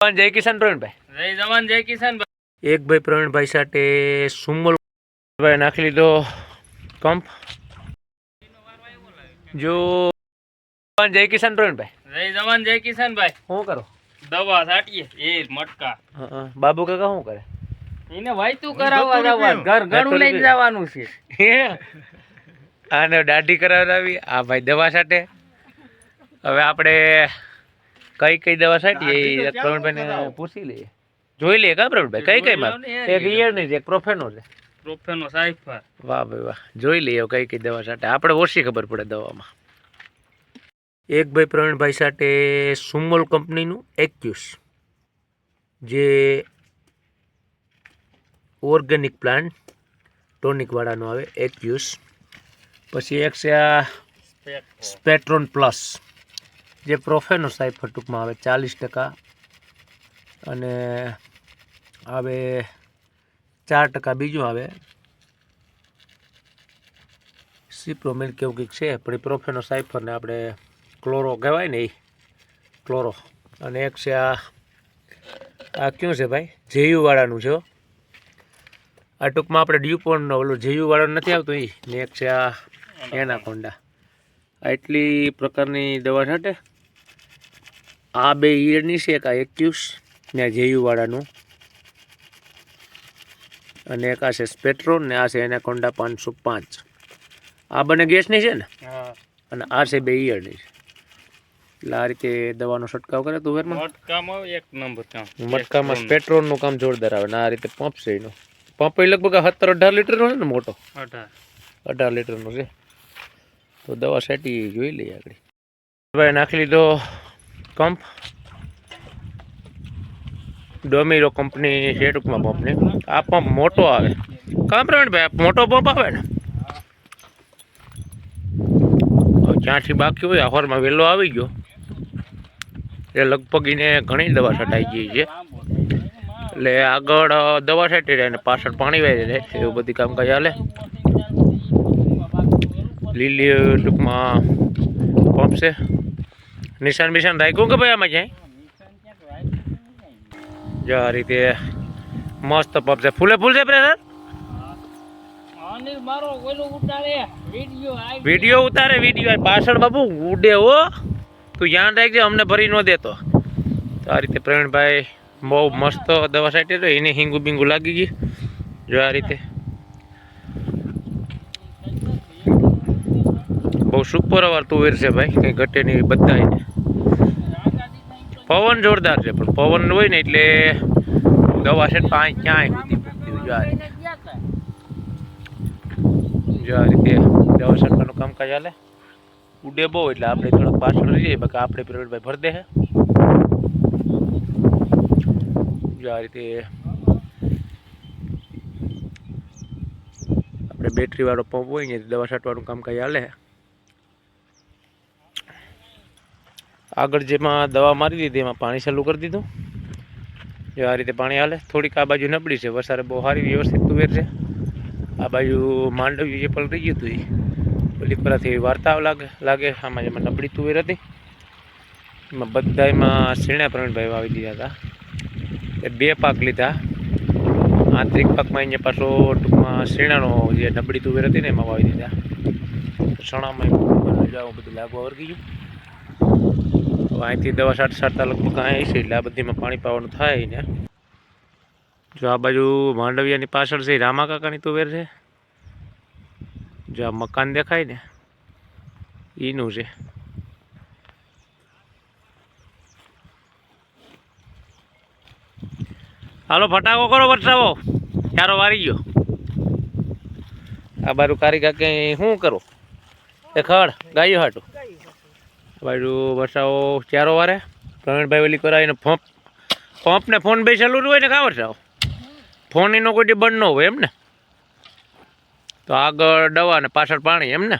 જય કિશન પ્રવીણભાઈ. જય જવાન જય કિશન એક ભાઈ પ્રવીણભાઈ સાથે સુમલ ભાઈ નાખી લીધો પંપ. જો જય કિશન પ્રવીણભાઈ. જય જવાન જય કિસાન ભાઈ શું કરો? દવા સાટીએ એ મટકા. બાબુ કાકા શું કરે? એને વાયતું કરાવવા જવાનું. ઘર ઘણું લઈને જવાનું છે. આને દાઢી કરાવડાવી. આ ભાઈ દવા સાથે હવે આપણે કઈ કઈ દવા છાંટીએ એ પ્રવીણભાઈને પૂછી લઈએ જોઈ લઈએ કા પ્રવીણભાઈ? કઈ કઈ માં એક ઈયરની છે એક પ્રોફેનો છે પ્રોફેનો સાઈફર વાહ ભાઈ વાહ. જોઈ લઈએ કઈ કઈ દવા સાથે. આપણે ઓછી ખબર પડે દવામાં. એક ભાઈ પ્રવીણભાઈ સાથે સુમોલ કંપનીનું એક્યુસ જે ઓર્ગેનિક પ્લાન્ટ ટોનિકવાળાનો આવે એક્યુસ. પછી એક છે આ સ્પેટ્રોન પ્લસ. જે પ્રોફેનો સાઇફર ટૂંકમાં આવે, ચાલીસ ટકા અને આવે ચાર ટકા બીજું આવે. સિપ્રોમિલ કેવું કંઈક છે, પણ એ પ્રોફેનો સાઇફરને આપણે ક્લોરો કહેવાય ને એ, ક્લોરો. અને એક છે આ આ કયું છે ભાઈ? જેયુવાળાનું છે આ ટૂંકમાં આપણે ડ્યુપોનનો ઓલું જેયુવાળાનું નથી આવતું એ ને એક છે આ એનાકોન્ડા. આ એટલી પ્રકારની દવા છાંટે આ બે ઈયળની છે એક આ એક્યુસ ને આ જેયુવાળાનું. અને એક આ છે સ્પેટ્રોન ને આ છે એનાકોન્ડા પાંચસો પાંચ. આ બંને ગેસની છે ને? અને આ છે બે ઈયરની છે. એટલે આ રીતે દવાનો છંટકાવ કરે તો મટકામાં એક નંબર કામ. મટકામાં સ્પેટ્રોનનું કામ જોરદાર આવે ને આ રીતે પંપ છે એનો. પંપ એ લગભગ સત્તર અઢાર લીટરનો છે ને મોટો? અઢાર. અઢાર લીટરનો છે. તો દવા સેટી જોઈ લઈએ આગળ. ભાઈ નાખી લીધો. પંપ ડોમિરો કંપની છે ટૂંકમાં પંપને આ પંપ મોટો આવે. ભાઈ મોટો પંપ આવે ને? જ્યાંથી બાકી હોય, આહોરમાં વહેલો આવી ગયો. એ લગભગ એને ઘણી દવા છટાઈ ગઈ છે. એટલે આગળ દવા છાંટી રહે અને પાછળ પાણી વાળી રહે એવું બધી કામકાજ હાલે. લીલી ટૂંકમાં પંપ છે. નિશાન બિશાન રાખ્યું કે ભાઈ આમાં ક્યાંય? જો, આ રીતે મસ્ત પબ છે. ફૂલે ફૂલ છે પ્રેશર વિડિયો ઉતારે, વીડિયો પાછળ બાબુ ઉડે હો. તું ધ્યાન રાખજે, અમને ભરી ન દેતો. તો આ રીતે પ્રવીણભાઈ બહુ મસ્ત દવા છાંટી તો એને હિંગુ બિંગુ લાગી ગઈ. જો આ રીતે બહુ સુપર અવાર તુવેર છે ભાઈ, કંઈ ઘટે નહીં બધા પવન જોરદાર છે, પણ પવન હોય ને એટલે દવા છે પાંચ ક્યાંય. જો આ રીતે દવા છંટવાનું કામકાજ ચાલે ઉડે બહુ એટલે આપણે થોડોક પાછળ રહી જઈએ બાકી આપણે પ્રવીણભાઈ ભર દે હે. રીતે આપણે બેટરી વાળો પંપ હોય ને દવા છાંટવાનું કામકાજ ચાલે આગળ જેમાં દવા મારી દીધી એમાં પાણી ચાલુ કરી દીધું. જો આ રીતે પાણી હાલે. થોડીક આ બાજુ નબળી છે, વરસાદ બહુ સારી વ્યવસ્થિત તુવેર છે. આ બાજુ માંડવી જે પલટી ગયું હતું એ. ઓલી પરાથી વાર્તાઓ લાગે લાગે, આમાં જેમાં નબળી તુવેર હતી. એમાં બધા એમાં શીણા પ્રવીણભાઈ વાવી દીધા હતા. એ બે પાક લીધા. આંતરિક પાકમાં અહીંયા પાછો ટૂંકમાં શીણાનો જે નબળી તુવેર હતી ને એમાં વાવી દીધા. શણામાં બધું લાગવા વર્ગી ગયું. અહીંથી દવા સાઠ સાટતા લગભગ અહીં છે એટલે આ બધીમાં પાણી પાવાનું થાય ને. જો આ બાજુ માંડવિયાની પાછળ છે રામાકાકાની રામા કાકાની તુવેર છે. જો આ મકાન દેખાય ને એનું છે. હાલો, ફટાકો કરો, વરસાવો. ચારો વારી ગયો? આ બાજુ કારી કાકે શું કરો? એ ખડ, ગાયો હાટું. બાજુ વરસાવો ચારો વારે. પ્રવીણભાઈ ઓલી કરાવીને પંપ, પંપને ફોન બે ચાલુ હોય ને કાં વરસાવો? ફોન એનો કોઈ બંધ ન હોય એમ ને? તો આગળ દવા ને પાછળ પાણી એમ ને?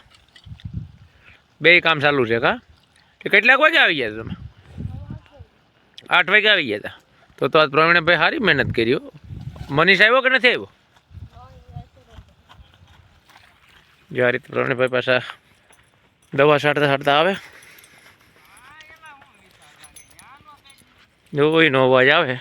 બે કામ ચાલુ છે કા? કેટલાક વાગે આવી ગયા તમે? આઠ વાગે આવી ગયા હતા તો તો આજ પ્રવીણભાઈ સારી મહેનત કરી મનીષ આવ્યો કે નથી આવ્યો? જ્યારે પ્રવીણભાઈ પાછા દવા છાંટતા છાંટતા આવે. જો એનો અવાજ આવે